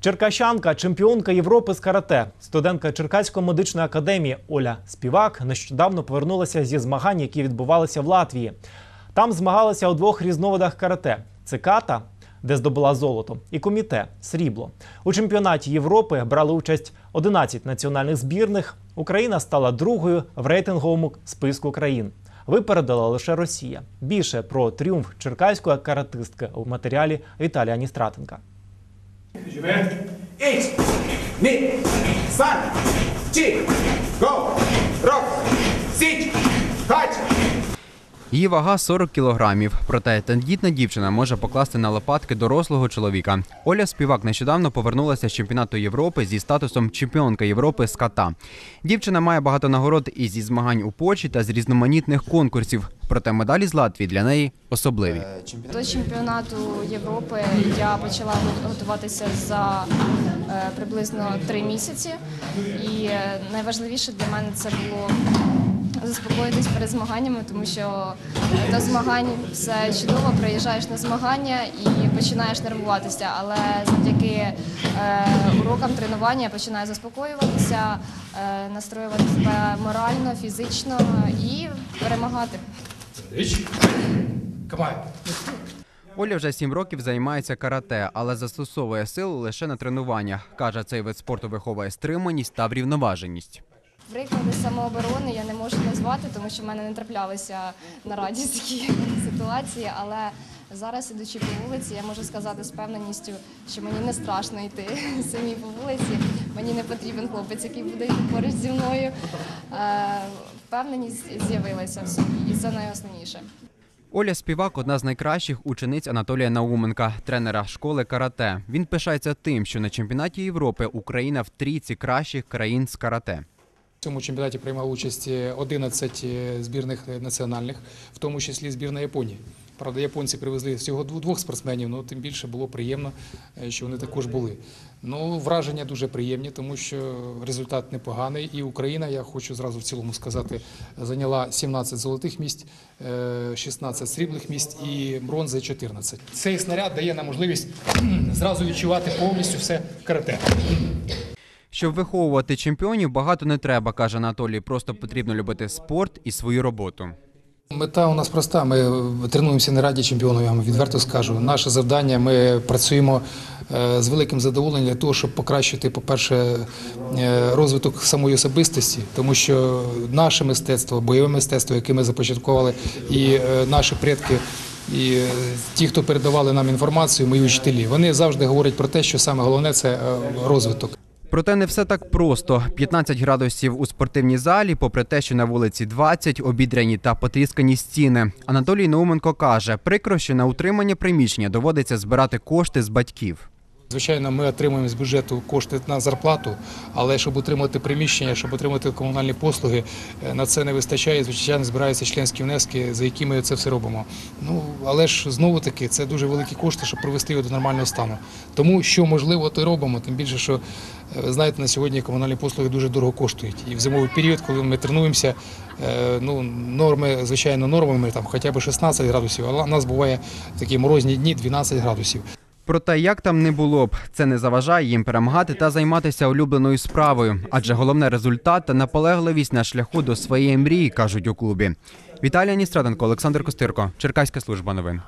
Черкащанка, чемпіонка Європи з карате, студентка Черкаської медичної академії Оля Співак нещодавно повернулася зі змагань, які відбувалися в Латвії. Там змагалася у двох різновидах карате: циката, де здобула золото, і коміте срібло. У чемпіонаті Європи брали участь 11 національних збірних. Україна стала другою в рейтинговому списку країн. Випередила лише Росія. Більше про тріумф черкаської каратистки у матеріалі Віталія Ністратенка. Živeti. Ić. Ni. San. Či. Go. Rock. Sit. Fight. Її вага 40 кілограмів. Проте тендітна дівчина може покласти на лопатки дорослого чоловіка. Оля Співак нещодавно повернулася з чемпіонату Європи зі статусом чемпіонка Європи з ката. Дівчина має багато нагород і зі змагань у Польщі та з різноманітних конкурсів. Проте медалі з Латвії для неї особливі. До чемпіонату Європи я почала готуватися за е, приблизно три місяці, і е, найважливіше для мене це було заспокоїтись перед змаганнями, тому що до змагань все чудово, приїжджаєш на змагання і починаєш нервуватися. Але завдяки е, урокам тренування я починаю заспокоюватися, е, настроювати себе морально, фізично і перемагати. Оля вже сім років займається карате, але застосовує силу лише на тренуваннях. Каже, цей вид спорту виховує стриманість та врівноваженість. Приклади самооборони я не можу назвати, тому що в мене не траплялися на раді такі ситуації. Але зараз, ідучи по вулиці, я можу сказати з певненістю, що мені не страшно йти самі по вулиці. Мені не потрібен хлопець, який буде поруч зі мною. Е, Впевненість з'явилася в собі, і це найосновніше. Оля Співак одна з найкращих учениць Анатолія Науменка, тренера школи карате. Він пишається тим, що на чемпіонаті Європи Україна в трійці кращих країн з карате. В цьому чемпіонаті приймав участь 11 збірних національних, в тому числі збірна Японії. Правда, японці привезли всього двох спортсменів, ну тим більше було приємно, е, що вони також були. Ну, враження дуже приємні, тому що результат непоганий. І Україна, я хочу зразу в цілому сказати, зайняла 17 золотих місць, е, 16 срібних місць і бронзи 14. Цей снаряд дає нам можливість зразу відчувати повністю все карате. Щоб виховувати чемпіонів, багато не треба, каже Анатолій. Просто потрібно любити спорт і свою роботу. Мета у нас проста. Ми тренуємося не раді чемпіону, я вам відверто скажу. Наше завдання ми працюємо е, з великим задоволенням для того, щоб покращити, по-перше, е, розвиток самої особистості, тому що наше мистецтво, бойове мистецтво, яке ми започаткували, і е, наші предки. І ті, хто передавали нам інформацію, мої вчителі, вони завжди говорять про те, що саме головне це розвиток. Проте не все так просто. 15 градусів у спортивній залі, попри те, що на вулиці 20, обідряні та потріскані стіни. Анатолій Науменко каже, прикро, що на утримання приміщення доводиться збирати кошти з батьків. Звичайно, ми отримуємо з бюджету кошти на зарплату, але щоб отримати приміщення, щоб отримати комунальні послуги, е, на це не вистачає. Звичайно, збираються членські внески, за які ми це все робимо. Ну але ж знову таки це дуже великі кошти, щоб привести його до нормального стану. Тому що можливо, то й робимо. Тим більше, що е, знаєте, на сьогодні комунальні послуги дуже дорого коштують. І в зимовий період, коли ми тренуємося, е, ну норми, звичайно, нормами там хоча б 16 градусів, але у нас буває такі морозні дні 12 градусів. Проте, як там не було б, це не заважає їм перемагати та займатися улюбленою справою. Адже головне результат та наполегливість на шляху до своєї мрії, кажуть у клубі. Віталія Ністраденко, Олександр Костирко, Черкаська служба новин.